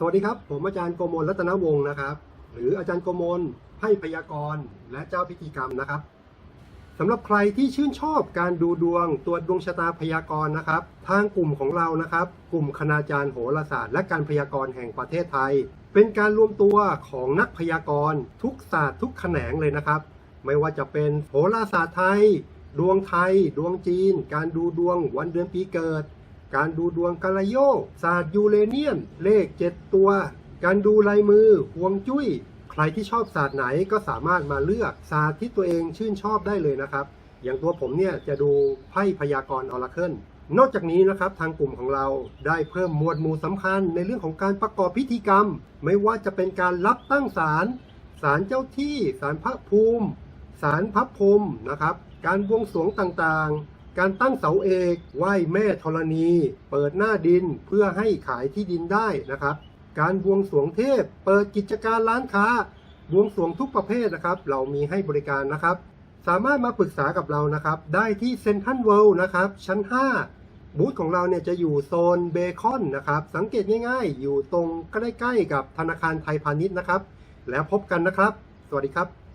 สวัสดีครับ ผมอาจารย์โกมลรัตนวงศ์นะครับ หรืออาจารย์โกมลไพ่พยากรณ์และเจ้าพิธีกรรมนะครับสำหรับใครที่ชื่นชอบการดูดวงตรวจดวงชะตาพยากรณ์นะครับ ทางกลุ่มของเรานะครับ กลุ่มคณาจารย์โหราศาสตร์ และการพยากรณ์แห่งประเทศไทย เป็นการรวมตัวของนักพยากรณ์ทุกศาสตร์ทุกแขนงเลยนะครับ ไม่ว่าจะเป็นโหราศาสตร์ไทย ดวงไทย ดวงจีน การดูดวงวันเดือนปีเกิด การดูดวงกาลโยศาสตร์ยูเรเนียมเลข 7 ตัว การดูลายมือห่วงจุ้ย ใครที่ชอบศาสตร์ไหนก็สามารถมาเลือกศาสตร์ที่ตัวเองชื่นชอบได้เลยนะครับ อย่างตัวผมเนี่ยจะดูไพ่พยากรณ์ออราเคิลนอกจากนี้นะครับทางกลุ่มของเราได้เพิ่มหมวดหมู่สำคัญในเรื่องของการประกอบพิธีกรรม ไม่ว่าจะเป็นการรับตั้งศาลศาลเจ้าที่ศาลพระภูมิศาลพระพรมนะครับ การบวงสรวงต่างๆ การตั้งเสาเอกไหว้แม่ธรณี เปิดหน้าดินเพื่อให้ขายที่ดินได้นะครับ การบวงสรวงเทพ เปิดกิจการร้านค้า บวงสรวงทุกประเภทนะครับ เรามีให้บริการนะครับ สามารถมาปรึกษากับเรานะครับ ได้ที่เซ็นทรัลเวิลด์นะครับ ชั้น 5 บูธของเราเนี่ยจะอยู่โซนเบคอนนะครับ สังเกตง่ายๆ อยู่ตรงใกล้ๆกับธนาคารไทยพาณิชย์นะครับ แล้วพบกันนะครับ สวัสดีครับ